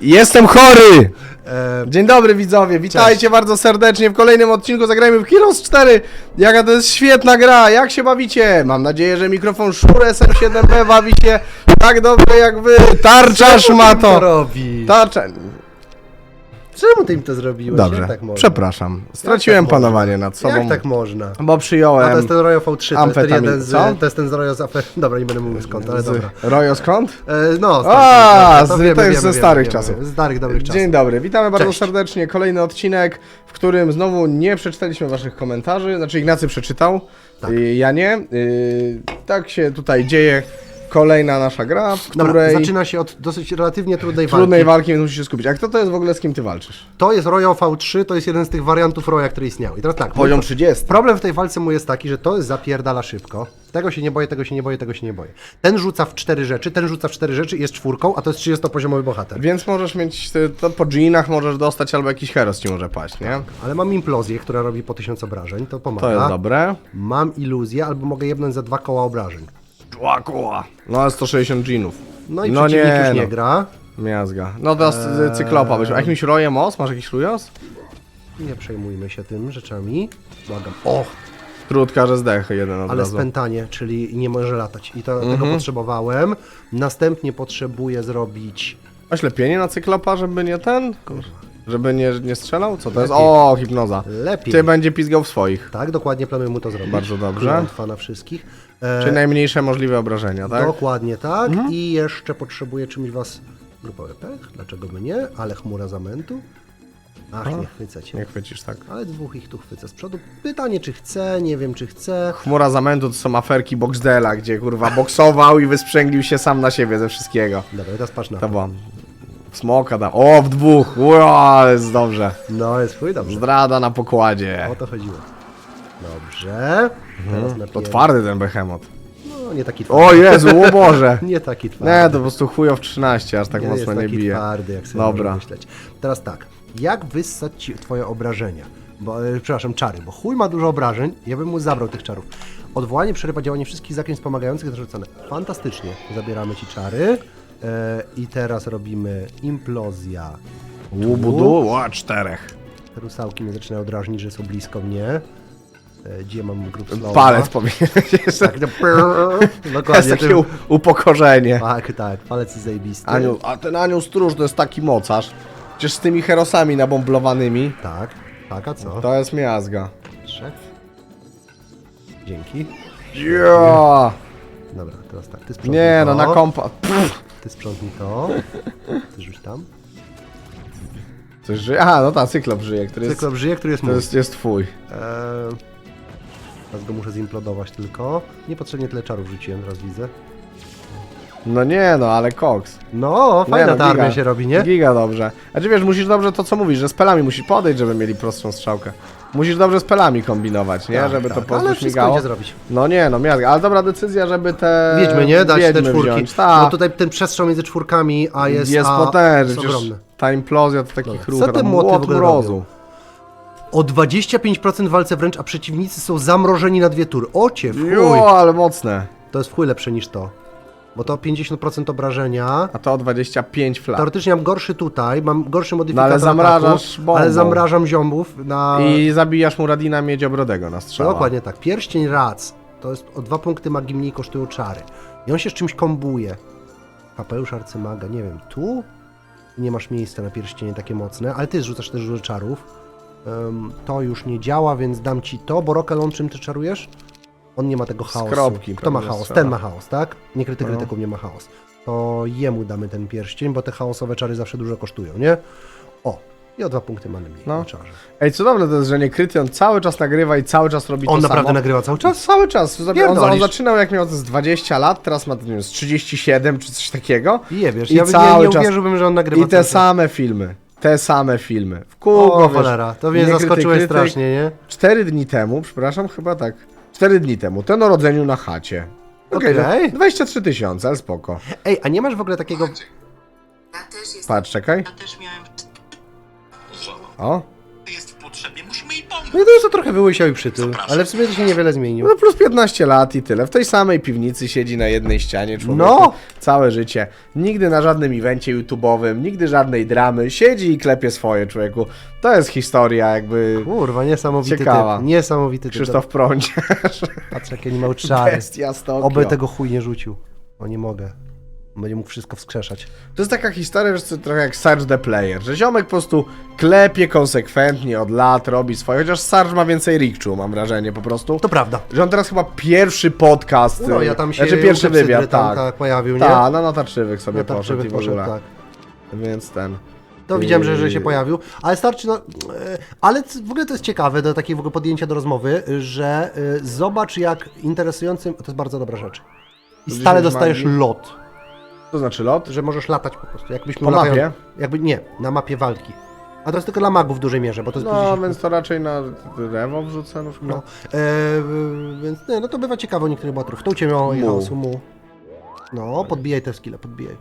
Jestem chory! E, Dzień dobry widzowie, witajcie bardzo serdecznie w kolejnym odcinku Zagrajmy w Heroes 4 Jaka to jest świetna gra, jak się bawicie? Mam nadzieję, że mikrofon Shure SM7B bawi się tak dobrze jak wy Tarcza czemu im to to! robi? Tarcza... Czemu ty im to zrobiłeś? Dobrze, Jak tak można? przepraszam, straciłem tak można? panowanie nad sobą Jak tak można? Bo A to przyjąłem jest ten Royal V3, to jest ten jeden z... co? To jest ten z Royal z afer... Dobra, nie będę mówił skąd, ale dobra. Rojo skąd? E, no, A, to z- wiemy, to jest wiemy, ze starych wiemy, czasów. Z starych, dobrych czasów. Dzień dobry, witamy bardzo Cześć. serdecznie. Kolejny odcinek, w którym znowu nie przeczytaliśmy waszych komentarzy. Znaczy Ignacy przeczytał, Tak. ja nie. Y, tak się tutaj dzieje. Kolejna nasza gra, w Dobra, której zaczyna się od dosyć relatywnie trudnej trudnej walki. walki więc musisz się skupić. A kto to jest w ogóle, z kim ty walczysz? To jest Royal V3, to jest jeden z tych wariantów Roya, który istniał. I teraz tak, Poziom 30. Problem w tej walce mu jest taki, że to zapierdala szybko. Tego się nie boję, tego się nie boję, tego się nie boję. Ten rzuca w cztery rzeczy, ten rzuca w cztery rzeczy i jest czwórką, a to jest 30-poziomowy bohater. Więc możesz mieć, y, to po dżinach możesz dostać, albo jakiś heros ci może paść, nie? Ale mam implozję, która robi po tysiąc obrażeń, to pomaga. To jest dobre. Mam iluzję, albo mogę jebnąć za dwa koła obrażeń. Dwa koła. No ale 160 dżinów. No i przeciwnik już no. nie gra. Miazga. No to z cyklopa byś. A jakimś rojem os? Masz jakiś rujos? Nie przejmujmy się tym rzeczami. Błagam. O, Krótka, że zdechy jeden od ale razu. spętanie, czyli nie może latać. I to, Mhm. tego potrzebowałem. Następnie potrzebuję zrobić... Oślepienie na cyklopa, żeby nie ten? Żeby nie, nie strzelał? Co to jest? Lepiej. O, hipnoza. Lepiej. Ty będzie pizgał w swoich. Tak, dokładnie planuję mu to zrobić. Bardzo dobrze. Klątwa na wszystkich. E, Czyli najmniejsze możliwe obrażenia, tak? Dokładnie tak. Mhm. I jeszcze potrzebuję czymś was... Grupowy pech, dlaczego by nie? Ale chmura zamętu. Ach, nie chwycę cię. Nie chwycisz tak. Ale dwóch ich tu chwycę z przodu. Pytanie, czy chcę, nie wiem, czy chcę. Chmura zamętu to są aferki Boxdela, gdzie kurwa boksował i wysprzęglił się sam na siebie ze wszystkiego. Dobra, teraz patrz na To było. Smoka da. O, w dwóch. Ło, jest dobrze. No, jest chuj, dobrze. Zdrada na pokładzie. O to chodziło. Dobrze. Teraz To twardy ten behemoth. No, nie taki twardy. O Jezu, o Boże. Nie taki twardy. Nie, to po prostu chujow 13, aż tak nie mocno nie bije. twardy, jak sobie Dobra. myśleć. Teraz tak. Jak wyssać ci twoje obrażenia? Bo, e, przepraszam, czary, bo chuj ma dużo obrażeń, ja bym mu zabrał tych czarów. Odwołanie przerywa działanie wszystkich zaklęć wspomagających zarzucone. Fantastycznie. Zabieramy ci czary. E, I teraz robimy implozja. Łubudu, o, czterech. Rusałki mnie zaczynają drażnić, że są blisko mnie. E, gdzie mam grup slowa? Palec powinieneś. Tak, no, To dokładnie. jest takie u- upokorzenie. Tak, tak, palec jest zajebisty. Anioł, a ten anioł stróż to jest taki mocarz. Przecież z tymi herosami nabomblowanymi, Tak, tak, a co? to jest miazga. Trzech. Dzięki. Ja. Dobra, teraz tak, ty sprzątnij Nie to. no, na kompa... Pff, Ty sprzątnij to. Ty rzuć tam. Coś żyje? Aha, no ta cyklop żyje, który jest... Cyklop żyje, który jest To mój. jest, jest twój. Eee, teraz go muszę zimplodować tylko. Niepotrzebnie tyle czarów rzuciłem, teraz widzę. No nie no, ale koks. No, fajna Nie no, ta armia się robi, nie? Giga dobrze. A czy wiesz, musisz dobrze to co mówisz, że z pelami musisz podejść, żeby mieli prostszą strzałkę. Musisz dobrze z pelami kombinować, nie? Tak, żeby tak, to po prostu ale śmigało. zrobić. No nie no, miazga. Ale dobra decyzja, żeby te... Wiedźmy, nie? Dać te wiedźmy czwórki. Wziąć. Ta. No tutaj ten przestrzał między czwórkami, a jest, jest a, potężny, ta implozja to takich Dobra. ruch, Co te młoty młot mrozu. O 25% w walce wręcz, a przeciwnicy są zamrożeni na dwie tury. Ocie, w chuj. Jo, ale mocne. To jest w chuj lepsze niż to. Bo to 50% obrażenia. A to o 25 flat. Teoretycznie mam gorszy tutaj, mam gorszy modyfikator No ale zamrażasz ataku, bombą. ale zamrażam ziombów na... I zabijasz mu Radina Miedziobrodego na strzała. Dokładnie tak. Pierścień Rac. To jest o dwa punkty magii mniej kosztują czary. I on się z czymś kombuje. Kapelusz arcymaga, nie wiem, tu nie masz miejsca na pierścienie takie mocne, ale ty rzucasz też dużo czarów. Em, to już nie działa, więc dam ci to, bo Rokelon czym ty czarujesz? On nie ma tego chaosu. kropki Kto ma chaos? Ten ma chaos, tak? Niekryty No. krytyków nie ma chaos. To jemu damy ten pierścień, bo te chaosowe czary zawsze dużo kosztują, nie? O, i o dwa punkty mamy mniej No. na czarze. Ej, cudowne to jest, że nie kryty, on cały czas nagrywa i cały czas robi On to naprawdę samo. nagrywa cały czas? Cały czas. On, on zaczynał jak miał z 20 lat, teraz ma nie wiem, z 37 czy coś takiego. I je wiesz, I ja cały nie, nie czas- uwierzyłbym, że on nagrywa I te same filmy. Te same filmy. W kółko, O, wiesz, cholera, to mnie niekryty zaskoczyłeś krytyk. strasznie, nie? Cztery dni temu, przepraszam, chyba tak. Cztery dni temu, ten o rodzeniu na chacie. Okej, Okej. no, 23 tysiące, ale spoko. Ej, a nie masz w ogóle takiego... Ja też jestem. Patrz, czekaj. Ja też miałem. O, jest w potrzebie, musimy. No i to już to trochę wyłysiał i przytył, ale w sumie to się niewiele zmienił. No plus 15 lat i tyle. W tej samej piwnicy siedzi na jednej ścianie człowiek. No. Całe życie. Nigdy na żadnym evencie YouTube'owym, nigdy żadnej dramy. Siedzi i klepie swoje, człowieku. To jest historia jakby Kurwa, niesamowity Ciekawa. typ. Niesamowity typ. Krzysztof Prąć. Patrz, jakie nie miał czary. Bestia z Tokio. Oby tego chuj nie rzucił. O, nie mogę. Będzie mógł wszystko wskrzeszać. To jest taka historia, że to trochę jak Sarge the Player, że ziomek po prostu klepie konsekwentnie od lat, robi swoje, chociaż Sarge ma więcej rikczu, mam wrażenie po prostu. To prawda. Że on teraz chyba pierwszy podcast, No, ja tam się znaczy pierwszy u Klepsydry wywiad, tam, tak. tak, pojawił, nie? Tak, na natarczywych sobie Na poszedł tarczywych i poszedł, tak. Więc ten. To widziałem, że, że się pojawił, ale starczy, no, e, ale c- w ogóle to jest ciekawe do takiego w ogóle podjęcia do rozmowy, że e, zobacz jak interesującym, to jest bardzo dobra rzecz. I stale dostajesz lot, To znaczy lot? że możesz latać po prostu, jakbyśmy Po mapie? Jakby, nie, na mapie walki. A to jest tylko dla magów w dużej mierze, bo to jest No, więc to raczej na Rewo wrzucę na przykład. No, e, więc nie, no to bywa ciekawe u niektórych bohaterów. To u Ciebie miało i Mu. chaosu, mu. No, podbijaj te skille, podbijaj.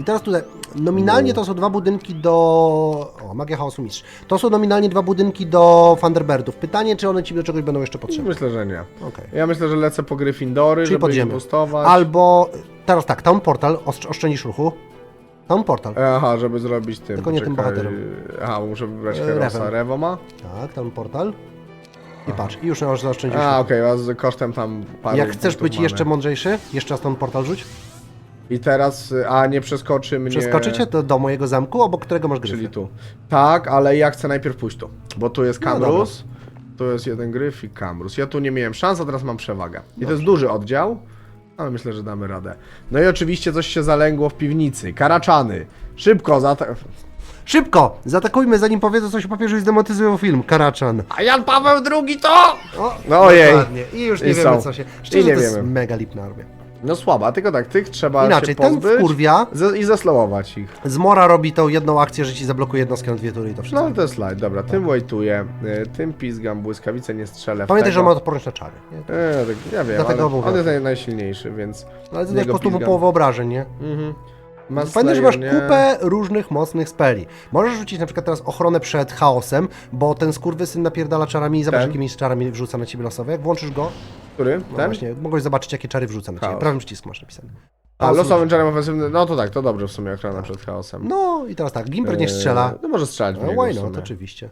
I teraz tutaj, nominalnie to są dwa budynki do... O, magia chaosu mistrz. To są nominalnie dwa budynki do Thunderbirdów. Pytanie, czy one Ci do czegoś będą jeszcze potrzebne. Myślę, że nie. Okej. Ja myślę, że lecę po Gryffindory, Czyli żeby ich podziemie. boostować. Albo, teraz tak, Town Portal, oszcz- oszczędzisz ruchu. Town Portal. Aha, żeby zrobić tym. Tylko nie tym poczekaj. bohaterem. Aha, muszę wybrać E, Herosa. Rewem. Rewo ma? Tak, Town Portal. I patrz, i już możesz zaoszczędzić A, ruchu. okej, a z kosztem tam paru Jak chcesz punktów być jeszcze mądrzejszy, jeszcze raz Town Portal rzuć. I teraz, y, a nie przeskoczy mnie... Przeskoczycie do, do mojego zamku, obok którego masz gryfy. Czyli tu. Tak, ale ja chcę najpierw pójść tu. Bo tu jest No Kamrus, tu jest jeden gryf i Kamrus. Ja tu nie miałem szans, a teraz mam przewagę. I to jest duży oddział, ale myślę, że damy radę. No i oczywiście coś się zalęgło w piwnicy. Karaczany. Szybko, za Szybko! Zaatakujmy, zanim powiedzą coś o papieżu i zdemotyzują film. Karaczan. A Jan Paweł II to! O, No ojej. dokładnie. I już nie I wiemy, są. co się... I Szczerze, nie to jest wiemy. mega lipna armia. No słaba, tylko tak, tych trzeba Inaczej, się ten pozbyć wkurwia, i zaslowować ich. Zmora robi tą jedną akcję, że ci zablokuje jednostkę na dwie tury i to No wszystko. ale to jest light, dobra, tym wejtuję, y, tym pizgam, błyskawice nie strzelę w Pamiętaj, że tego. ma odporność na czary. Nie? E, tak, ja wiem, Dlatego ale mówię. on jest naj, najsilniejszy, więc... No, Ale to niego po prostu mu pizgam. połowę obrażeń, nie? Mhm. Mass Pamiętaj, że masz nie? kupę różnych mocnych speli. Możesz rzucić na przykład teraz ochronę przed chaosem, bo ten skurwysyn napierdala czarami i zobacz, Ten? jakimi czarami wrzuca na ciebie losowe. Jak włączysz go, Który? no Ten? właśnie, mogłeś zobaczyć, jakie czary wrzuca na ciebie. Chaos. Prawym przycisk masz napisany. A, Chaos losowym czarem ofensywnym, no to tak, to dobrze w sumie, ochrona przed chaosem. No i teraz tak, Gimper niech Eee, strzela. No może strzelać w No niego why w not, sumie. oczywiście.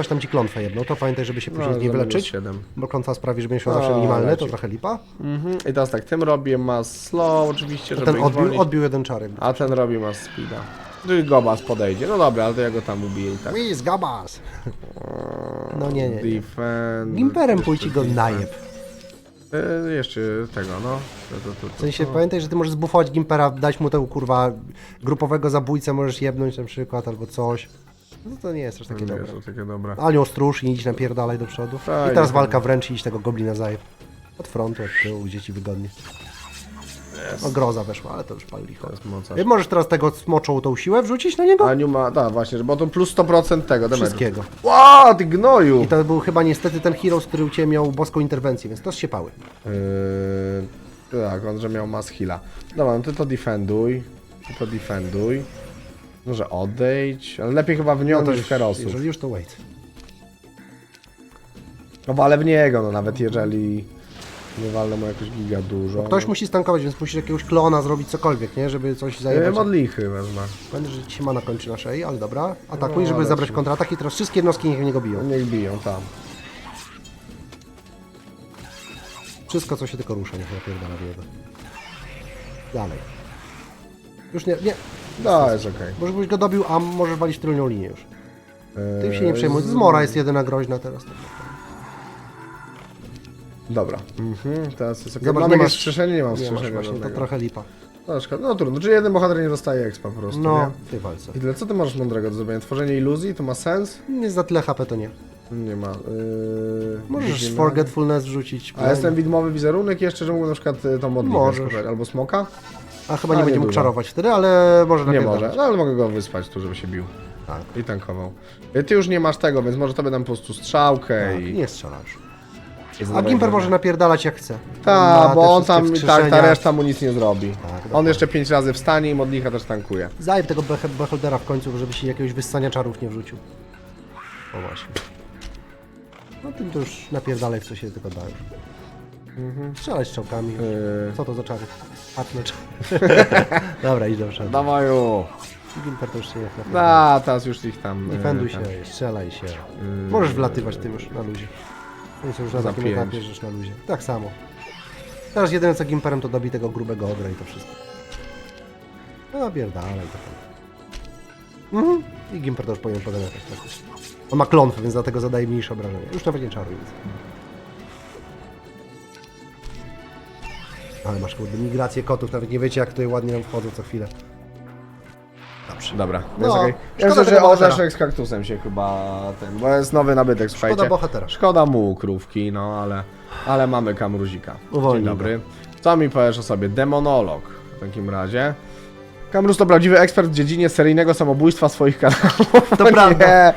Weź tam ci klątwę jedną, to pamiętaj, żeby się No, później z niej wyleczyć, siedem. bo klątwa sprawi, że będziesz miał No, zawsze minimalne, to trochę lipa. Mhm. I teraz tak, tym robię mass slow oczywiście, żeby ten ich odbił, zwolnić. odbił jeden czarek. A ten robi mass speeda. Czyli Gobas podejdzie. No dobra, ale to ja go tam ubiję i tak. Wiz, gabas! No nie, nie, nie. Defend. Gimperem pójdź i go defend. najeb. E, jeszcze tego, no. To, to, to, to, W sensie pamiętaj, że ty możesz zbufować Gimpera, dać mu tego kurwa grupowego zabójcę, możesz jebnąć na przykład albo coś. No to nie jest aż takie dobre. jest to takie dobre. Anioł stróż i idź napierdalaj do przodu. Fajnie, I teraz fajnie. walka wręcz i idź tego goblina zajeb. Od frontu, od tyłu, gdzie ci wygodnie. O, groza weszła, ale to już pal licho. To jest mocarz. I Możesz teraz tego smoczą tą siłę wrzucić na niego? Aniu ma, tak właśnie, bo to plus 100% tego, damage'u. Wszystkiego. Ła, ty gnoju! I to był chyba niestety ten hero, który u Ciebie miał boską interwencję, więc to zsiepały. Yy, tak, on, że miał mass heala. Dobra, no ty to defenduj. Ty to defenduj. Może odejdź, ale lepiej chyba w nią No niż w herosów. jeżeli już to wait. No ale w niego, no nawet jeżeli nie walnę mu jakoś giga dużo. Ktoś no. musi stankować, więc musisz jakiegoś klona zrobić cokolwiek, nie? Żeby coś zajebać. modlichy wezmę. Pamiętaj, że ci się mana kończy na szyi, ale dobra. Atakuj, No, żeby ale zabrać się- kontratak i teraz wszystkie jednostki niech w niego biją. Niech biją tam. Wszystko, co się tylko rusza, niech napierdala w niego. Dalej. Już nie, nie, No, jest okej. bo żebyś go dobił, a możesz walić tylną linię już. Tym się nie przejmuj. Zmora jest jedyna groźna teraz. Dobra. Mhm, teraz jest okej. Zobacz, Mam nie jakieś masz-? Nie mam Nie masz właśnie, to żadnego. trochę lipa. No, szkoda. no trudno, czyli jeden bohater nie dostaje expa po prostu, No, nie? w tej walce. I tyle, co ty możesz mądrego do zrobienia? Tworzenie iluzji, to ma sens? Nie za tyle HP to nie. Nie ma. Yy, Możesz widzimy. Forgetfulness wrzucić. A jestem widmowy wizerunek jeszcze, że mógłbym na przykład y, tą modlitwę Możesz. Albo smoka? A chyba A, nie będzie mógł dużo. czarować wtedy, ale może Nie napierdalać. może, ale mogę go wyspać tu, żeby się bił. Tak. I tankował. Y, Ty już nie masz tego, więc może tobie dam po prostu strzałkę Tak, i... nie strzelasz. A Gimper może napierdalać jak chce. Tak, Ma bo on wszystkie tam, tak, ta wskrzeszenia. reszta mu nic nie zrobi. Tak, on jeszcze pięć razy wstanie i modlicha też tankuje. Zajeb tego Beholdera w końcu, żeby się jakiegoś wyssania czarów nie wrzucił. O właśnie. No tym to już napierdalaj w co się tylko da już. Strzelać strzałkami. Yy, Co to za czary? Patne czary. Dobra, idź do przodu. Dawaju. Gimper to już się nie napierdala. Da, teraz już ich tam... yy, Defenduj się, tam. strzelaj się. Yy, Możesz wlatywać tym już na luzie. Jest już na takim etapie, że już na luzie. Tak samo. Teraz jedyne co Gimperem to dobi tego grubego ogra i to wszystko. No napierdalaj to tam. Mhm. I Gimper to już powinien praktycznie. On ma klątwę, więc dlatego zadaje mniejsze obrażenia. Już nawet nie czaruj nic. Ale masz kurde migrację kotów, nawet nie wiecie jak tutaj ładnie nam wchodzą co chwilę. Dobrze. Dobra, No, jest okej. szkoda myślę, że tego bohatera. orzeszek z kaktusem się chyba ten, bo jest nowy nabytek, słuchajcie. Szkoda bohatera. Szkoda mu krówki, no ale, ale mamy kamruzika. Uwolnij Dzień dobry. Co mi powiesz o sobie? Demonolog w takim razie. Kamruz to prawdziwy ekspert w dziedzinie seryjnego samobójstwa swoich kanałów. To prawda.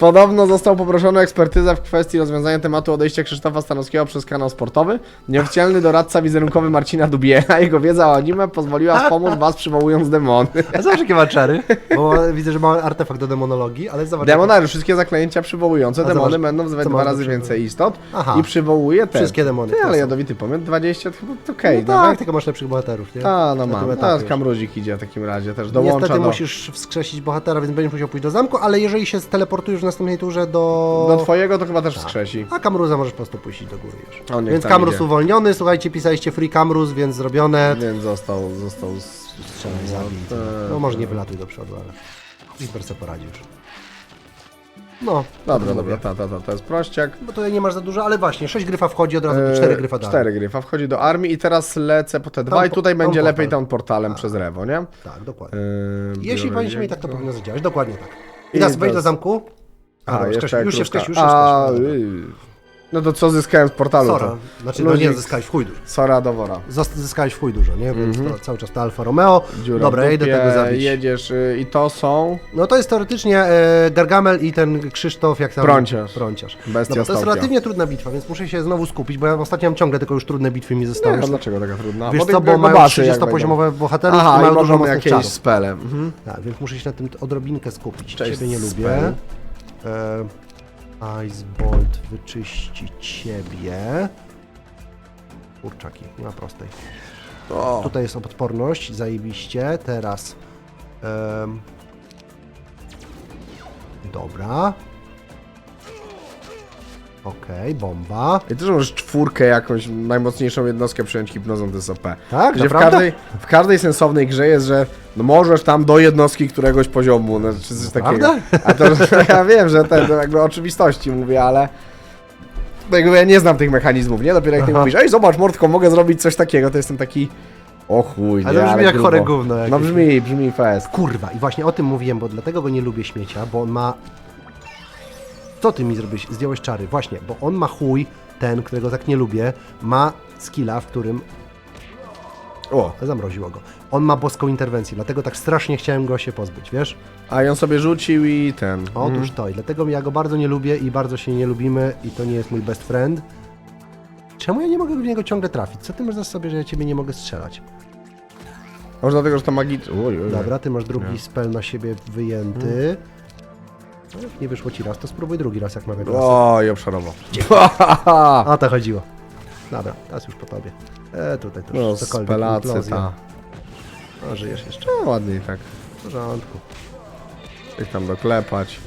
Podobno został poproszony o ekspertyzę w kwestii rozwiązania tematu odejścia Krzysztofa Stanowskiego przez kanał sportowy. Nieoficjalny doradca wizerunkowy Marcina Dubiela. Jego wiedza o anime pozwoliła wspomóc was przywołując demony. A zobacz jakie ma czary. Bo widzę, że ma artefakt do demonologii, ale zobacz. Demonary, wszystkie zaklęcia przywołujące A demony zobacz, będą wzywać co dwa masz do razy więcej istot Aha. i przywołuje te. Wszystkie demony, Ty, ale jadowity pomiot 20 to chyba to okej, no tak, tylko masz lepszych bohaterów, nie? A, no Na mam. już. kamruzik idzie w takim razie też dołącza Niestety do, musisz wskrzesić bohatera, więc będziesz musiał pójść do zamku, ale jeżeli się steleportujesz w następnej turze do... do twojego, to chyba też wskrzesi. A Kamruza możesz po prostu puścić do góry już. On Więc Kamruz idzie. uwolniony, słuchajcie, pisaliście Free Kamruz, więc zrobione. Więc został, został z... Strzelaj, zabij. tak. No może nie wylatuj do przodu, ale Whisper se poradzi już. No, Dobra, dobra, ta, ta, ta, to jest prościak. Bo tutaj nie masz za dużo, ale właśnie, 6 gryfa wchodzi, od razu 4 gryfa dalej. E, Cztery gryfa. Wchodzi do armii i teraz lecę po te dwa i tutaj będzie lepiej tam portalem przez lewo, nie? Tak, dokładnie. Jeśli będziecie mieli tak, to powinno zadziałać. Dokładnie tak. I I teraz wejdź do zamku. A, dobra, jeszcze już się wskrzesił, już się A, wskrzesił. yy. No to co zyskałem z portalu? Sora. To Znaczy, no Ludzik. nie, zyskałeś w chuj dużo. Sora do wora. Zyskałeś w chuj dużo, nie? Więc to cały czas ta Alfa Romeo. Mhm. Dziura Dobra, w ja idę dupie, tego zabić. Jedziesz y, i to są No to jest teoretycznie e, Gargamel i ten Krzysztof, jak tam... Prąciarz. Prąciarz. Bestia no, to jest relatywnie trudna bitwa, więc muszę się znowu skupić, bo ja ostatnio mam ciągle tylko już trudne bitwy mi zostały. No, dlaczego taka trudna? Wiesz co, bo mają grubasy jak 30-poziomowe bohaterów będą. i Aha, mają dużo mogą mocnych jakieś czarów. spele. Mhm. Tak, więc muszę się na tym odrobinkę skupić. Cześć, Ciebie nie lubię. spell. E, Ice Bolt wyczyści ciebie. Kurczaki, nie ma prostej. Tutaj jest odporność, zajebiście. Teraz. em, dobra. Okej, bomba. I też możesz czwórkę jakąś najmocniejszą jednostkę przyjąć hipnozą, to jest OP. Tak, Gdzie w naprawdę? każdej, w każdej sensownej grze jest, że no możesz tam do jednostki któregoś poziomu, no, czy coś takiego. Naprawdę? A to ja wiem, że te to jakby oczywistości mówię, ale no jakby ja nie znam tych mechanizmów, nie? Dopiero jak ty Aha. mówisz, ej zobacz Mordko, mogę zrobić coś takiego, to jestem taki o chuj, Ale nie, to brzmi jak grubo. chore gówno No jakieś. brzmi, brzmi fest. Kurwa, i właśnie o tym mówiłem, bo dlatego go nie lubię śmiecia, bo on ma. Co ty mi zrobiłeś? Zdjąłeś czary. Właśnie, bo on ma chuj, ten, którego tak nie lubię, ma skilla, w którym. O, Zamroziło go. On ma boską interwencję, dlatego tak strasznie chciałem go się pozbyć, wiesz? a i on sobie rzucił i ten. Otóż Mhm. to, i dlatego ja go bardzo nie lubię i bardzo się nie lubimy, i to nie jest mój best friend. Czemu ja nie mogę w niego ciągle trafić? Co ty masz za sobie, że ja ciebie nie mogę strzelać? Może dlatego, że to magiczne. Dobra, ty masz drugi spell na siebie wyjęty. No, jak nie wyszło ci raz, to spróbuj drugi raz, jak mamy klasę. Oj, obszarowo. O to chodziło. Dobra, teraz już po tobie. E, tutaj to już No, cokolwiek. spelacy, implozja. ta. No, żyjesz jeszcze. No, ładnie i tak. W porządku. Ich tam doklepać.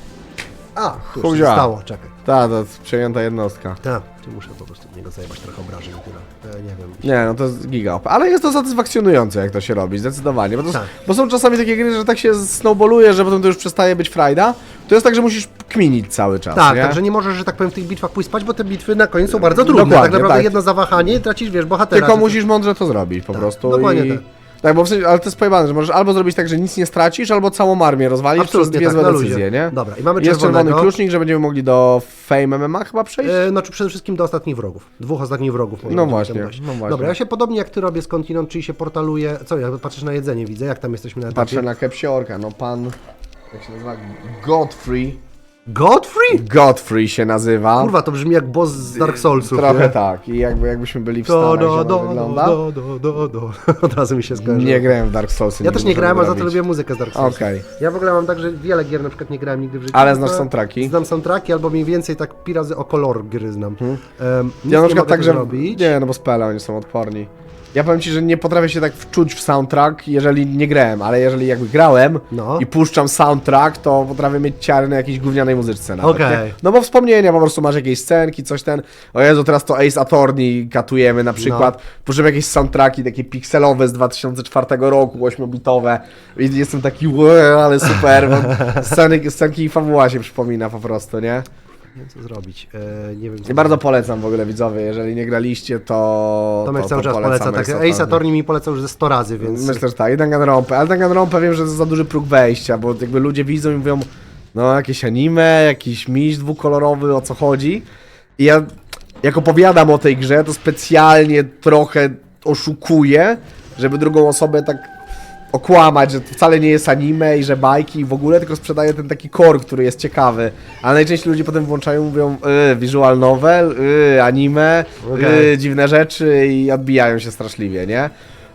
A, tu się stało, czekaj. Ta, to jest przejęta jednostka. Tak, czy muszę po prostu niego zajebać trochę obrażeń i tyle. E, nie wiem. Nie, no to jest giga OP. Ale jest to satysfakcjonujące, jak to się robi, zdecydowanie. Bo, to, Tak. bo są czasami takie gry, że tak się snowballuje, że potem to już przestaje być frajda. To jest tak, że musisz kminić cały czas, Tak, nie? także nie możesz, że tak powiem, w tych bitwach pójść spać, bo te bitwy na koniec są bardzo trudne. Dokładnie, tak naprawdę tak. jedno zawahanie i tracisz, wiesz, bohatera. Tylko że- musisz mądrze to zrobić po Tak, prostu. dokładnie i... tak. Tak, bo w sensie, ale to jest pojebane, że możesz albo zrobić tak, że nic nie stracisz, albo całą armię rozwalisz przez Absolutnie dwie tak, złe na luzie. decyzje, nie? Dobra, i mamy Jest czerwony czerwonego. klucznik, że będziemy mogli do Fame MMA chyba przejść? E, znaczy przede wszystkim do ostatnich wrogów. Dwóch ostatnich wrogów. No właśnie, no właśnie. Dobra, ja się podobnie jak ty robię z Continent, czyli się portaluję. Co, ja patrzysz na jedzenie, widzę, jak tam jesteśmy na etapie. Patrzę na kepsiorka, no pan, jak się nazywa, Godfrey, Godfrey? Godfrey się nazywa. Kurwa, to brzmi jak boss z Dark Soulsów, Trochę nie? tak. I jakby, jakbyśmy byli w Do, Stanach, do, jak do, to wygląda. do, do, do, do. Od razu mi się skojarzyło. Nie grałem w Dark Soulsy. Ja też nie grałem, a za to lubię muzykę z Dark Souls. Okej. Ja w ogóle mam tak, że wiele gier na przykład nie grałem nigdy w życiu. Ale znasz tylko soundtracki? Znam soundtracki, albo mniej więcej tak pi razy o kolor gry znam. Um, nic Ja na nie przykład mogę tak, tu że... zrobić. Nie, no bo spele, oni są odporni. Ja powiem ci, że nie potrafię się tak wczuć w soundtrack, jeżeli nie grałem, ale jeżeli jakby grałem No. i puszczam soundtrack, to potrafię mieć ciary na jakiejś gównianej muzyczce nawet, Okej. nie? No bo wspomnienia, po prostu masz jakieś scenki, coś ten, o Jezu, teraz to Ace Attorney katujemy na przykład, No. puszczam jakieś soundtracki takie pikselowe z 2004 roku, 8-bitowe i jestem taki, "Łe, ale super, bo sceny, scenki i fabuła się przypomina po prostu, nie? Nie wiem, co zrobić. E, nie wiem, co bardzo polecam w ogóle widzowie, jeżeli nie graliście, to. Tomek to, cały to czas polecam poleca. Tak, Ace Ace Attorney mi polecał już ze 100 razy, więc... Myślę, że tak. I Danganronpa. Ale Danganronpa wiem, że to jest za duży próg wejścia, bo jakby ludzie widzą i mówią, no jakieś anime, jakiś miś dwukolorowy, o co chodzi. I ja, jak opowiadam o tej grze, to specjalnie trochę oszukuję, żeby drugą osobę tak okłamać, że to wcale nie jest anime i że bajki i w ogóle, tylko sprzedaję ten taki core, który jest ciekawy. Ale najczęściej ludzie potem włączają i mówią y, visual novel, y, anime, Okej. y, dziwne rzeczy i odbijają się straszliwie, nie?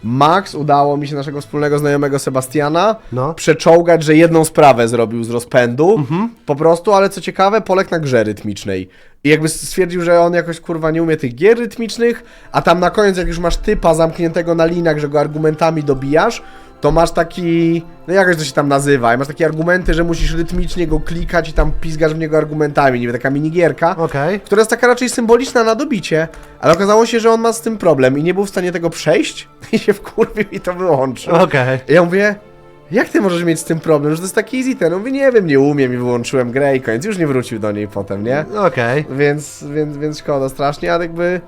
Max udało mi się naszego wspólnego znajomego Sebastiana No. przeczołgać, że jedną sprawę zrobił z rozpędu, Mhm. po prostu, ale co ciekawe, poległ na grze rytmicznej. I jakby stwierdził, że on jakoś kurwa nie umie tych gier rytmicznych, a tam na koniec, jak już masz typa zamkniętego na linach, że go argumentami dobijasz, to masz taki, no jakoś to się tam nazywa, i masz takie argumenty, że musisz rytmicznie go klikać i tam pizgasz w niego argumentami, niby taka minigierka, Okej. która jest taka raczej symboliczna na dobicie, ale okazało się, że on ma z tym problem i nie był w stanie tego przejść i się wkurwił i to wyłączył. Okej. I ja mówię, jak ty możesz mieć z tym problem, że to jest taki easy ten? On mówi, nie wiem, nie umiem i wyłączyłem grę i koniec, już nie wrócił do niej potem, nie? Okej. Więc, więc, więc szkoda strasznie, ale jakby...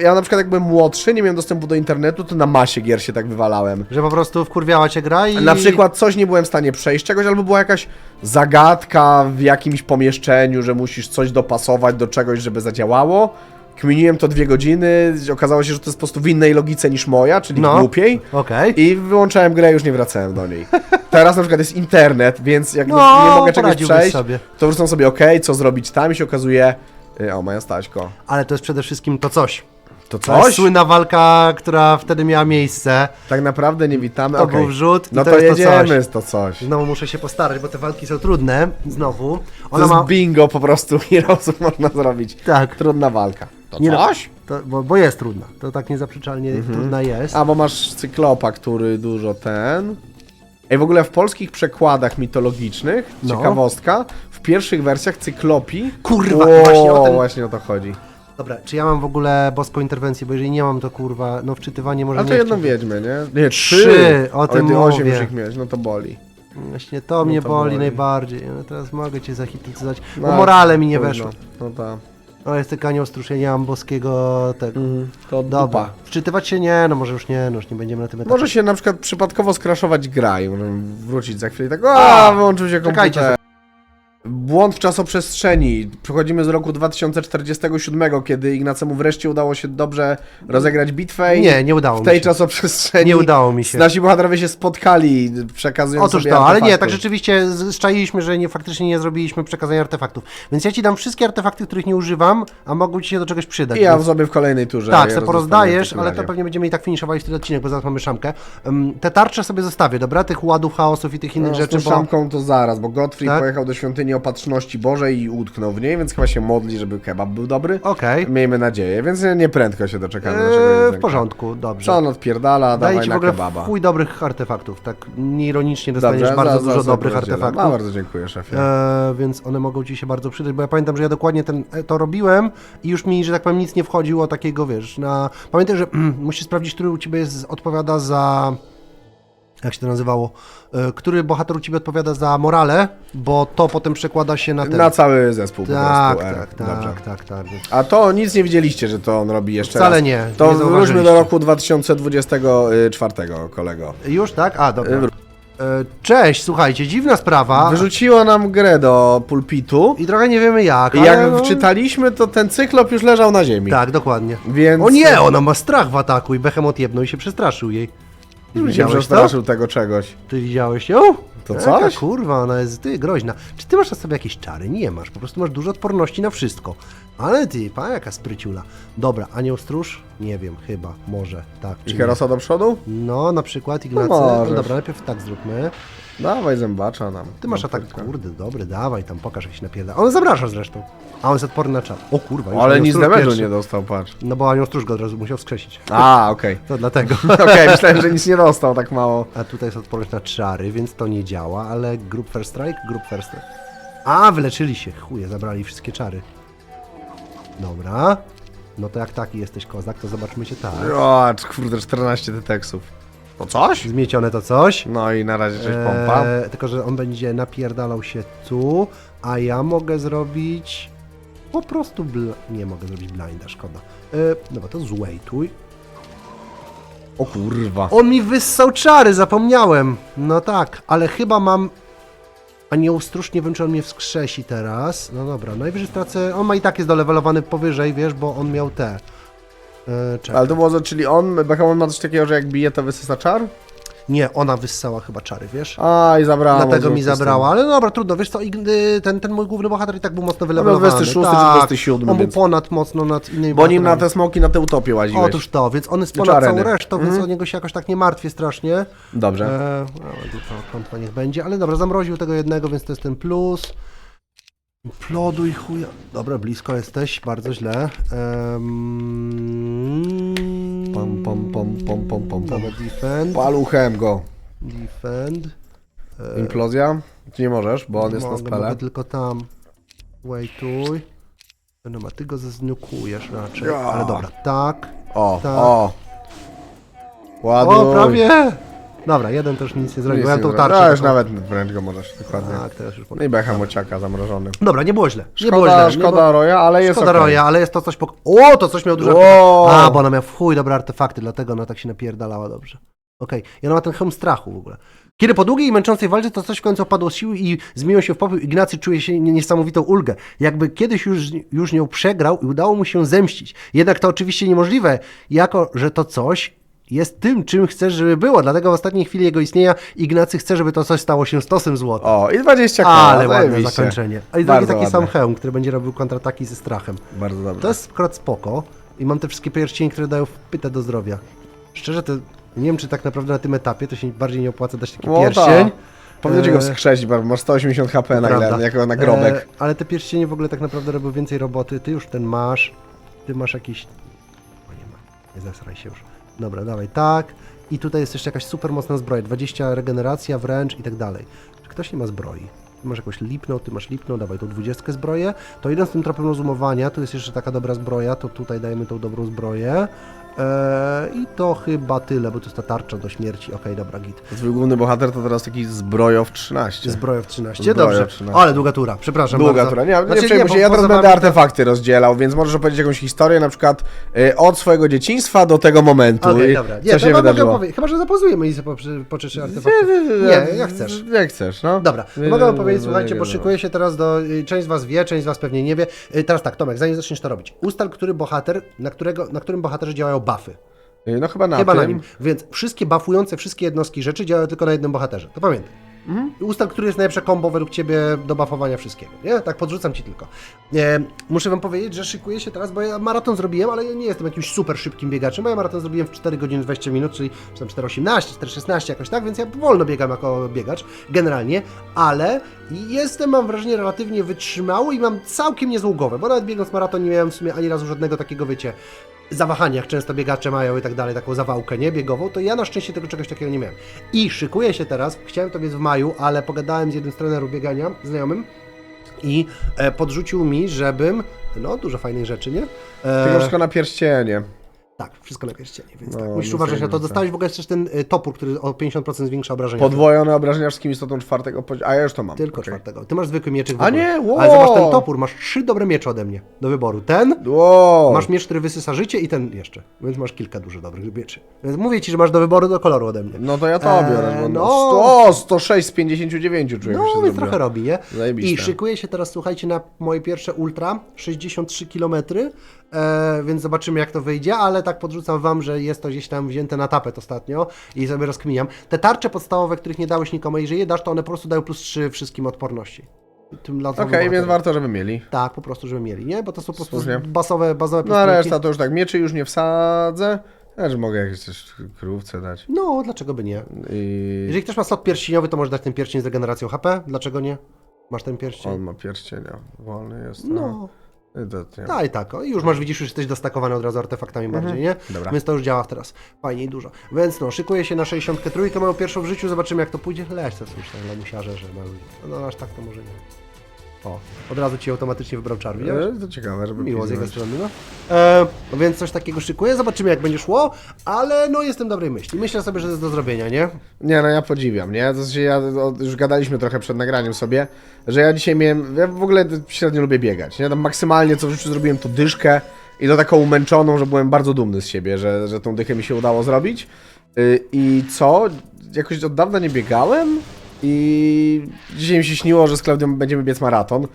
Ja, na przykład jak byłem młodszy, nie miałem dostępu do internetu, to na masie gier się tak wywalałem. Że po prostu wkurwiała cię gra i... Na przykład coś nie byłem w stanie przejść czegoś, albo była jakaś zagadka w jakimś pomieszczeniu, że musisz coś dopasować do czegoś, żeby zadziałało. Kminiłem to dwie godziny, okazało się, że to jest po prostu w innej logice niż moja, czyli No. głupiej. Okej. I wyłączałem grę i już nie wracałem do niej. Teraz na przykład jest internet, więc jak No, nie mogę czegoś przejść, sobie. to wrzucam sobie OK, co zrobić tam i się okazuje... O, moja Staśko. Ale to jest przede wszystkim to coś. To To coś? słynna walka, która wtedy miała miejsce. Tak naprawdę nie witamy, To okej. był wrzut No to to, jest to z to coś. Znowu muszę się postarać, bo te walki są trudne. Znowu. To Ona jest ma... bingo po prostu, Heroesów można zrobić. Tak. Trudna walka. To Nie no, coś? To, bo, bo jest trudna. To tak niezaprzeczalnie Mhm. trudna jest. A, bo masz Cyklopa, który dużo ten... Ej, w ogóle w polskich przekładach mitologicznych, No. ciekawostka, w pierwszych wersjach Cyklopi... Kurwa, o, właśnie o ten- właśnie o to chodzi. Dobra, czy ja mam w ogóle boską interwencję, bo jeżeli nie mam, to kurwa, no wczytywanie może Ale to nie jedną wiedźmy, nie? Nie, trzy! Trzy, o Ale tym ty osiem mówię. już ich miałeś, no to boli. Właśnie to mnie to boli boli. najbardziej. No teraz mogę cię zahipnotyzować, bo No, morale mi nie trudno. weszło. No tak. O, jest tylko anioł struszenia, mam boskiego tego. To Dobra, wczytywać się nie, no może już nie, no już nie będziemy na tym etapie. Może się na przykład przypadkowo skraszować gra i możemy wrócić za chwilę i tak, a, A, wyłączył się komputer. czekajcie. Błąd w czasoprzestrzeni. Przechodzimy z roku 2047, kiedy Ignacemu wreszcie udało się dobrze rozegrać bitwę i Nie, nie udało w mi tej się. czasoprzestrzeni Nie udało mi się. nasi bohaterowie się spotkali, przekazując Otóż sobie to, ale nie, artefakty. tak rzeczywiście z- że nie, faktycznie nie zrobiliśmy przekazania artefaktów. Więc ja ci dam wszystkie artefakty, których nie używam, a mogą ci się do czegoś przydać. I ja więc... sobie w kolejnej turze Tak, je se porozdajesz, w takim ale to razie. pewnie będziemy i tak finiszowali w ten odcinek, bo zaraz mamy szamkę. Te tarcze sobie zostawię, dobra? Tych ładów, chaosów i tych innych No, rzeczy, z tą bo... szamką to zaraz, bo Godfrey Tak? pojechał do świątyni opatrzności Bożej i utknął w niej, więc chyba się modli, żeby kebab był dobry. Okej. Miejmy nadzieję, więc nie prędko się doczekamy naszego Eee, w jedzonka. porządku, dobrze. Co on odpierdala, Daję dawaj ci w na ogóle kebaba. chuj dobrych artefaktów, tak nieironicznie dostaniesz bardzo zaraz- dużo zaraz dobrych opowiedziałem. artefaktów. No, bardzo dziękuję, szefie. E, więc one mogą ci się bardzo przydać, bo ja pamiętam, że ja dokładnie ten, e, to robiłem i już mi, że tak powiem, nic nie wchodziło takiego, wiesz, na... Pamiętaj, że musisz sprawdzić, który u ciebie jest, odpowiada za... Jak się to nazywało? E, który bohater u ciebie odpowiada za morale, bo to potem przekłada się na ten... Na cały zespół tak, po prostu. tak, R. Dobrze. tak, tak, tak, A to nic nie widzieliście, że to on robi jeszcze Wcale raz. nie, To nie wróćmy do roku 2024, kolego. Już, tak? A, dobra. E, Cześć, słuchajcie, dziwna sprawa Wyrzuciło nam grę do pulpitu i trochę nie wiemy jak, i jak no... wczytaliśmy, to ten cyklop już leżał na ziemi. Tak, dokładnie. Więc... O nie, ona ma strach w ataku i Behemoth jebnął i się przestraszył jej. Już się Widziałeś to? przestraszył tego czegoś. Ty widziałeś ją? To coś? kurwa, ona jest ty, groźna. Czy ty masz na sobie jakieś czary? Nie masz, po prostu masz dużo odporności na wszystko. Ale ty, pa, jaka spryciula. Dobra, anioł stróż? Nie wiem, chyba, może, tak. I czy Herosa do przodu? No, na przykład Ignacy. No No, możesz. dobra, najpierw tak zróbmy. Dawaj zębacza nam. Ty masz atak, kurde, dobry, dawaj tam, pokaż jak się napierda. On zaprasza zresztą. A on jest odporny na czar. O kurwa, już Ale anioł nic stróż damage'u pierwszy. nie dostał, patrz. No bo anioł stróż go od razu musiał wskrzesić. A, okej. To dlatego. Okej, myślałem, że nic nie dostał tak mało. A tutaj jest odporność na czary, więc to nie działa, ale group first strike, group first strike. A, wyleczyli się, chuje, zabrali wszystkie czary. Dobra. No to jak taki jesteś kozak, to zobaczmy cię tak. O, kurde, 14 deteksów. To coś? Zmiecione to coś. No i na razie coś pompa. Eee, tylko, że on będzie napierdalał się tu, a ja mogę zrobić po prostu bl... Nie mogę zrobić blinda, szkoda. Eee, dobra, to złejtuj. O kurwa. On mi wyssał czary, zapomniałem. No tak, ale chyba mam... Anioł stróż, nie wiem czy on mnie wskrzesi teraz. No dobra, najwyżej stracę... On ma i tak jest dolewelowany powyżej, wiesz, bo on miał te... Eee, czekaj. Ale to było, za- czyli on, Bechamon ma coś takiego, że jak bije, to wysysa czar? Nie, ona wyssała chyba czary, wiesz? A, i zabrała. Dlatego mi zabrała, ale no dobra, trudno, wiesz co, y, ten, ten mój główny bohater i tak był mocno No, wylewelowany. 26 czy tak, 27, On był więc- ponad mocno nad innymi Bo nim na bohaterami. te smoki, na te utopie łaziłeś. Otóż to, więc on jest ponad całą areny. resztą, więc o niego się jakoś tak nie martwię strasznie. Dobrze. E, no, dupa, kontra niech będzie, ale dobra, zamroził tego jednego, więc to jest ten plus. Ploduj chuja. Dobra, blisko jesteś, bardzo źle. Um, Pom, pom, pom, pom, pom, pom, pom. Dobra, defend, Paluchem go. defend. Implozja? Ty nie możesz, bo on jest na mogę, spele. mogę tylko tam. Waituj. No ma, ty go zeznukujesz raczej. Ja. Ale dobra, tak. O, Tak. o. Ładuj. O, prawie! Dobra, jeden też nic nie zrobił. Nic Miałem nie tą tarczę. No, już taką. nawet wręcz go możesz, dokładnie. Tak, teraz już No i Beckham ociaka zamrożony. Dobra, nie było źle. Nie było Szkoda, źle. nie szkoda. Roya, ale jest Szkoda okej. Roya, ale jest to coś pok... O, to coś miał dużo Wow. A, bo ona miała w chuj dobre artefakty, dlatego ona tak się napierdalała dobrze. Okej, i ona ma ten hełm strachu w ogóle. Kiedy po długiej i męczącej walce to coś w końcu opadło z siły i zmieniło się w popiół, Ignacy czuje się nie- niesamowitą ulgę. Jakby kiedyś już, już nią przegrał i udało mu się zemścić. Jednak to oczywiście niemożliwe, jako że to coś jest tym, czym chcesz, żeby było. Dlatego w ostatniej chwili jego istnienia Ignacy chce, żeby to coś stało się stosem złota. O, i 20 Ale koła, ładne zajebiście. zakończenie. A i drugi Bardzo taki sam ładne. hełm, który będzie robił kontrataki ze strachem. Bardzo dobrze. To jest akurat spoko. I mam te wszystkie pierścienie, które dają pytę do zdrowia. Szczerze, to nie wiem, czy tak naprawdę na tym etapie to się bardziej nie opłaca dać taki O, pierścień. Powiedzcie go Eee, skrzesić, bo masz 180 HP na Prawda. ile, jako nagrobek. E, ale te pierścienie w ogóle tak naprawdę robią więcej roboty. Ty już ten masz. Ty masz jakiś... O, nie ma. Nie zesraj się już. Dobra, dawaj, tak. I tutaj jest jeszcze jakaś super mocna zbroja. 20 regeneracja, wręcz i tak dalej. Czy ktoś nie ma zbroi? Ty masz jakąś lipną, ty masz lipną, dawaj tą 20 zbroję. To idąc tym tropem rozumowania, tu jest jeszcze taka dobra zbroja, to tutaj dajemy tą dobrą zbroję. Eee, I to chyba tyle, bo to jest ta tarcza do śmierci. Okej, dobra, git. Twój główny bohater to teraz taki zbrojow 13. Zbroja w 13. Zbroja Dobrze. w 13. Ale długa tura, przepraszam Długa bardzo. tura. Nie, Znaczy, nie przejmuj się, ja teraz będę to- artefakty rozdzielał, więc możesz opowiedzieć jakąś historię, na przykład y, od swojego dzieciństwa do tego momentu. Okej, dobra. co Nie, to się mogę wydarzyło. powiedzieć. Chyba, że zapozujemy i poczyszy artefakty. Nie, jak chcesz. Jak chcesz, no. Dobra, mogę wam nie, powiedzieć, nie, słuchajcie, bo szykuję się teraz do... y, Część z was wie, część z was pewnie nie wie. Y, Teraz tak, Tomek, zanim zaczniesz to robić. Ustal, który bohater, na, którego, na którym bohaterze działają buffy. Y, No chyba na Chyba tym. na nim. Więc wszystkie buffujące wszystkie jednostki rzeczy działają tylko na jednym bohaterze. To pamiętaj. Mhm. Ustal, który jest najlepsze combo według ciebie do buffowania wszystkiego. Nie? Tak podrzucam ci tylko. E, muszę wam powiedzieć, że szykuję się teraz, bo ja maraton zrobiłem, ale ja nie jestem jakimś super szybkim biegaczem, bo ja maraton zrobiłem w 4 godziny 20 minut, czyli czy tam 4,18, 4,16 jakoś tak, więc ja wolno biegam jako biegacz generalnie, ale jestem, mam wrażenie, relatywnie wytrzymały i mam całkiem niezłą głowę, bo nawet biegąc maraton nie miałem w sumie ani razu żadnego takiego, wiecie, zawahania, jak często biegacze mają i tak dalej, taką zawałkę, nie, biegową, to ja na szczęście tego czegoś takiego nie miałem. I szykuję się teraz, chciałem to biec w maju, ale pogadałem z jednym z trenerów biegania, znajomym, i e, podrzucił mi, żebym, no dużo fajnych rzeczy, nie? E, Tylko wszystko na pierścienie. Tak, wszystko na pierścienie, więc No, tak, musisz no uważać na to. Dostałeś w ogóle też ten y, topór, który o 50% zwiększa obrażenia. Podwojone obrażenia wszystkim istotą czwartego poziomu. A ja już to mam. Tylko Okej. czwartego. Ty masz zwykły mieczyk. w A ogóle. nie, wow. Ale zobacz ten topór, masz trzy dobre miecze ode mnie do wyboru. Ten, Wow. masz miecz, który wysysa życie i ten jeszcze. Więc masz kilka dużo dobrych mieczy. Więc mówię ci, że masz do wyboru do koloru ode mnie. No to ja to Eee, biorę, bo no. no. 100, 106 z 59 czuję, No, się więc zrobiło. trochę robi, nie? Zajebiste. I szykuję się teraz, słuchajcie, na moje pierwsze ultra, 63 km. E, więc zobaczymy jak to wyjdzie, ale tak podrzucam wam, że jest to gdzieś tam wzięte na tapet ostatnio i sobie rozkminiam. Te tarcze podstawowe, których nie dałeś nikomu, jeżeli je dasz, to one po prostu dają plus 3 wszystkim odporności. Tym Okej, okay, więc warto, żeby mieli. Tak, po prostu, żeby mieli, nie? Bo to są po prostu Słusznie. basowe, bazowe No a reszta to już tak, mieczy już nie wsadzę. Też mogę jakieś też krówce dać. No, dlaczego by nie? I Jeżeli ktoś ma slot pierścieniowy, to możesz dać ten pierścień z regeneracją HP. Dlaczego nie? Masz ten pierścień? on ma pierścienia. Wolny jest. No, No. I to, nie. daj tak. O, i już masz, widzisz, już jesteś dostakowany od razu artefaktami bardziej, nie? Dobra. Więc to już działa teraz. Fajnie i dużo. Więc no, szykuję się na 63, moją pierwszą w życiu, zobaczymy jak to pójdzie. Leć to słyszę, lamusiarze, że mały. No aż tak to może nie. O, od razu ci automatycznie wybrał czar, widziałeś? E, To ciekawe, żeby Miło z jego strony, no. E, no więc coś takiego szykuję, zobaczymy jak będzie szło, ale no jestem dobrej myśli. Myślę sobie, że to jest do zrobienia, nie? Nie, no ja podziwiam, nie? To znaczy ja o, już gadaliśmy trochę przed nagraniem sobie, że ja dzisiaj miałem, ja w ogóle średnio lubię biegać, nie? Tam maksymalnie co w życiu zrobiłem to dyszkę i to taką umęczoną, że byłem bardzo dumny z siebie, że, że tą dychę mi się udało zrobić. Yy, I co? Jakoś od dawna nie biegałem i dzisiaj mi się śniło, że z Klaudią będziemy biec maraton.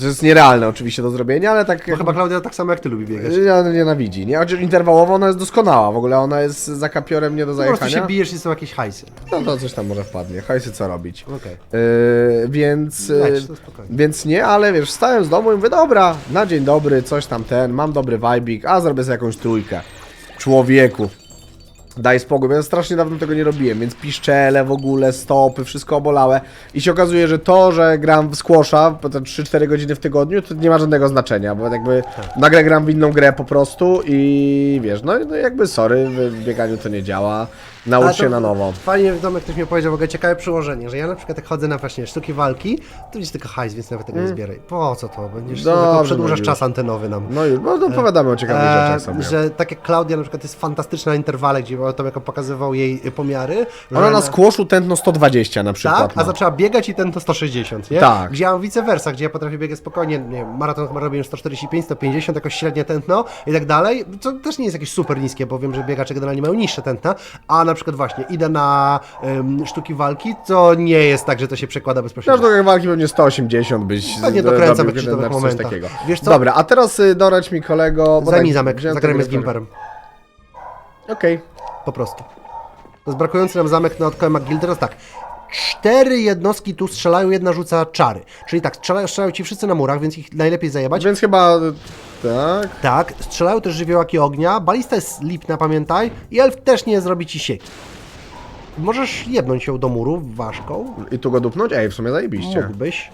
To jest nierealne oczywiście do zrobienia, ale tak... Bo chyba Klaudia tak samo jak ty lubi biegać. Ja nienawidzi, nie? Chociaż interwałowo ona jest doskonała, w ogóle ona jest za kapiorem nie do Po prostu zajechania. się bijesz i są jakieś hajsy. No to coś tam może wpadnie, hajsy co robić. Okej. Yy, więc, yy, Leć, to spokojnie. więc nie, ale wiesz, wstałem z domu i mówię, dobra, na dzień dobry, coś tam ten, mam dobry vibik, a zrobię sobie jakąś trójkę. Człowieku. Daj spokój, ja strasznie dawno tego nie robiłem, więc piszczele w ogóle, stopy, wszystko obolałe. I się okazuje, że to, że gram w squasha po te 3-4 godziny w tygodniu, to nie ma żadnego znaczenia, bo jakby Tak. nagle gram w inną grę po prostu i wiesz, no, no jakby sorry, w bieganiu to nie działa, naucz się na nowo. Fajnie w domu ktoś mi powiedział, w ogóle ciekawe przyłożenie, że ja na przykład jak chodzę na właśnie sztuki walki, to jest tylko hajs, więc nawet tego nie zbieraj. Po co to? Będziesz Mm. Dobrze, tylko no przedłużasz już. czas antenowy nam. No już, no to opowiadamy o ciekawych rzeczach sobie. że tak jak Klaudia na przykład jest fantastyczna na interwale, gdzie tam jako pokazywał jej pomiary. że Ona na squashu tętno 120 na przykład. Tak, a no. zaczęła biegać i ten to 160, nie? Tak. Gdzie ja mam vice versa, gdzie ja potrafię biegać spokojnie, nie wiem, maraton chyba robiłem 145, 150, jakoś średnie tętno i tak dalej, co też nie jest jakieś super niskie, bo wiem, że biegacze generalnie mają niższe tętna, a na przykład właśnie idę na em, sztuki walki, co nie jest tak, że to się przekłada Na bezpośrednio. sztukach walki pewnie 180 byś Pewnie do- dokręcam dobrych mecz, coś momentach. takiego. Wiesz co? Dobra, a teraz y, dorać mi kolego... bo Zajmij tak, zamek, wziąłem zagrajmy z tego Gimperem, Okej. po prostu. To jest brakujący nam zamek na odkołem McGill, teraz tak, Cztery jednostki tu strzelają, jedna rzuca czary. Czyli tak, strzelają, strzelają ci wszyscy na murach, więc ich najlepiej zajebać. Więc chyba... Tak. Tak, strzelają też żywiołaki ognia, balista jest lipna, pamiętaj, i elf też nie zrobi ci sieki. Możesz jebnąć ją do muru ważką, I tu go dupnąć? Ej, w sumie zajebiście. mógłbyś.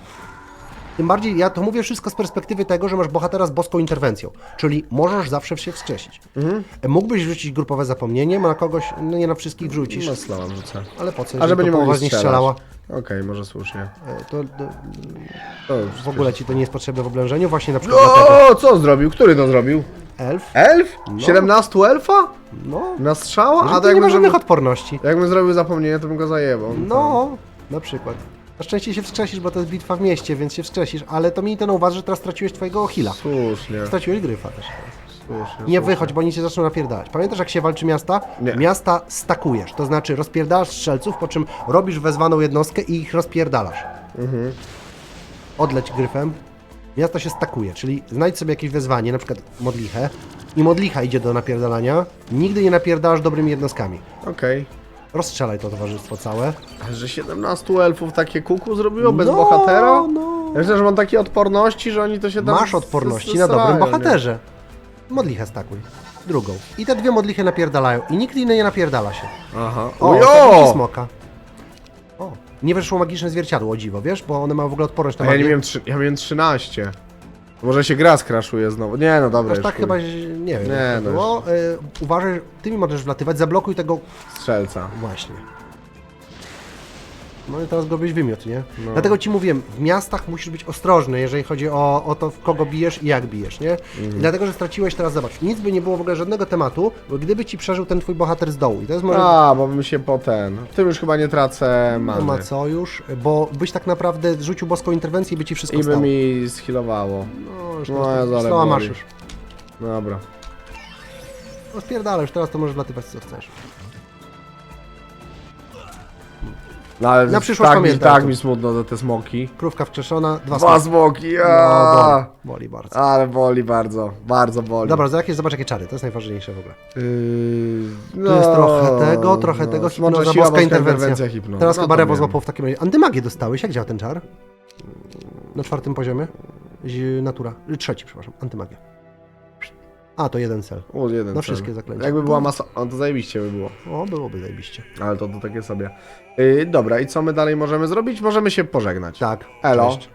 Tym bardziej, ja to mówię wszystko z perspektywy tego, że masz bohatera z boską interwencją, czyli możesz zawsze się wskrzesić. Mhm. Mógłbyś rzucić grupowe zapomnienie, na kogoś, no nie na wszystkich wrzucisz, No slała wrzucę. ale po co, A żeby nie mogli z nich strzelała. Okej, może słusznie. E, To, to To w ogóle ci to nie jest potrzebne w oblężeniu, właśnie na przykład. O, co zrobił? Który to zrobił? Elf? Elf? 17 elfa? No, Na strzała? a A to nie ma żadnych odporności. jakbym zrobił zapomnienie, to bym go zajebał. No, na przykład. Na szczęście się wskrzesisz, bo to jest bitwa w mieście, więc się wskrzesisz, ale to miej to na uwadze, że teraz straciłeś twojego heala. Słusznie. Straciłeś gryfa też. Słusznie. Nie słusznie. wychodź, bo oni cię zaczną napierdalać. Pamiętasz, jak się walczy miasta? Nie. Miasta stakujesz, to znaczy rozpierdalasz strzelców, po czym robisz wezwaną jednostkę i ich rozpierdalasz. Mhm. Odleć gryfem. Miasto się stakuje, czyli znajdź sobie jakieś wezwanie, na przykład modlichę, i modlicha idzie do napierdalania. Nigdy nie napierdalasz dobrymi jednostkami. Okej. Rozstrzelaj to towarzystwo całe. Że 17 elfów takie kuku zrobiło bez No, bohatera? no. Ja myślę, że mam takie odporności, że oni to się tam... Masz odporności na dobrym srają, nie? bohaterze. Modlichę stakuj. Drugą. I te dwie modlichy napierdalają. I nikt inny nie napierdala się. Aha. O, stawienki smoka. O. Nie weszło magiczne zwierciadło, o dziwo, wiesz? Bo one mają w ogóle odporność na A ja nie miałem, trzy, ja miałem 13. Może się gra skraszuje znowu. Nie, no dobra, Aż już tak chuj. chyba, nie wiem. Nie, jak to no było. Y, uważaj, ty mi możesz wlatywać, zablokuj tego Strzelca. właśnie. No i teraz go byś wymiot, nie? No. Dlatego ci mówiłem, w miastach musisz być ostrożny, jeżeli chodzi o, o to, w kogo bijesz i jak bijesz, nie? Mhm. Dlatego, że straciłeś teraz, zobacz, nic by nie było w ogóle żadnego tematu, bo gdyby ci przeżył ten twój bohater z dołu. I to jest może... A, bo bym się po ten... Tym już chyba nie tracę many. ma co już, bo byś tak naprawdę rzucił boską interwencję i by ci wszystko I by stało. mi schilowało. No, już No, teraz ja ale slowa masz boli. już. Dobra. No spierdala, już teraz to możesz latywać co chcesz. No, ale Na przyszłość tak, mi, pamiętaj tak mi smutno za te smoki. Krówka wkrzeszona, dwa, Dwa smoki. smoki, No, aaa. boli, boli bardzo. Ale boli bardzo, bardzo boli. Dobra, za jakieś, zobacz jakie czary, to jest najważniejsze w ogóle. Yy, Tu jest trochę tego, trochę tego, może hipnoza, boska interwencja. hipnoza. Teraz No chyba to Rewo wiem. złapał w takim razie. Antymagię dostałeś, jak działa ten czar? Na czwartym poziomie? Z natura. Y, Trzeci, przepraszam, antymagia. A, to jeden cel. O, jeden Na cel. wszystkie zaklęcia. Jakby była masa... O, to zajebiście by było. O, byłoby zajebiście. Ale to, to takie sobie. Yy, dobra, i co my dalej możemy zrobić? Możemy się pożegnać. Tak. Elo. Cześć.